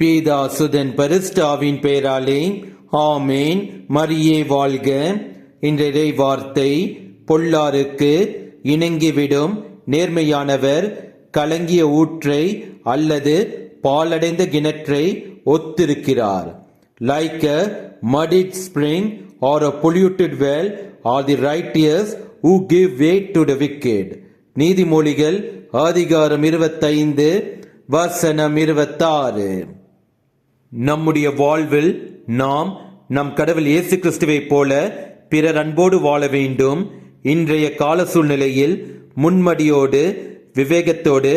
பீதா சுதன் பரிஸ்டாவின் பெயராலே ஆமேன். மரியே வாழ்க. இன்றைய வார்த்தை பொல்லாருக்கு இணங்கிவிடும் நேர்மையானவர் கலங்கிய ஊற்றை அல்லது பாலடைந்த கிணற்றை ஒத்திருக்கிறார். Like a muddied spring or a polluted well or the righteous who give way to the wicked நீதிமொழிகள் அதிகாரம் இருபத்தைந்து வசனம் இருபத்தாறு. நம்முடைய வாழ்வில் நாம் நம் கடவுள் இயேசு கிறிஸ்துவைப் போல பிறர் அன்போடு வாழ வேண்டும். இன்றைய கால சூழ்நிலையில் முன்மடியோடு விவேகத்தோடு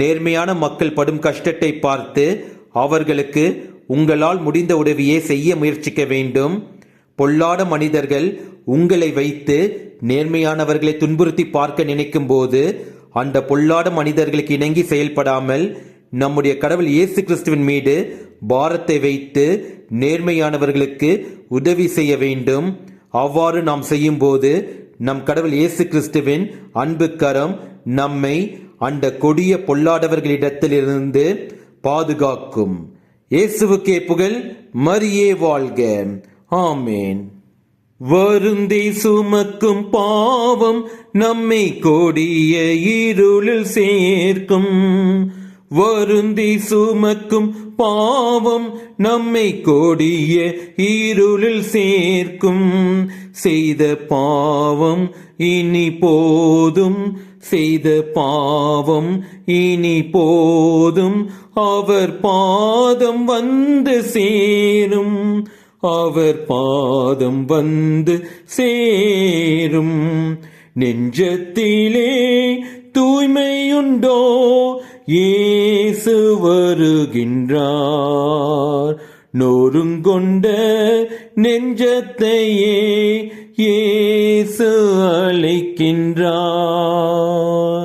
நேர்மையான மக்கள் படும் கஷ்டத்தை பார்த்து அவர்களுக்கு உங்களால் முடிந்த உதவியை செய்ய முயற்சிக்க வேண்டும். பொல்லாத மனிதர்கள் உங்களை வைத்து நேர்மையானவர்களை துன்புறுத்தி பார்க்க நினைக்கும் போது அந்த பொல்லாத மனிதர்களுக்கு இணங்கி செயல்படாமல் நம்முடைய கடவுள் இயேசு கிறிஸ்துவின் மீது பாரத்தை வைத்து நேர்மையானவர்களுக்கு உதவி செய்ய வேண்டும். அவ்வாறு நாம் செய்யும்போது நம் கடவுள் இயேசு கிறிஸ்துவின் அன்பு கரம் நம்மை அந்த கொடிய பொல்லாதவர்களிடத்திலிருந்து பாதுகாக்கும். இயேசுவுக்கே புகழ் மரியே வாழ்க. ஆமேன். வருந்தி சுமக்கும் பாவம் நம்மை கொடிய இருளில் சேர்க்கும். வருந்தி சுமக்கும் பாவம் நம்மை கொடிய இருளில் சேர்க்கும். செய்த பாவம் இனி போதும். செய்த பாவம் இனி போதும். அவர் பாதம் வந்து சேரும். அவர் பாதம் வந்து சேரும். நெஞ்சத்திலே தூய்மையுண்டோ? இயேசு வருகின்றார். நோருங்கொண்ட நெஞ்சத்தையே இயேசு அழைக்கின்றார்.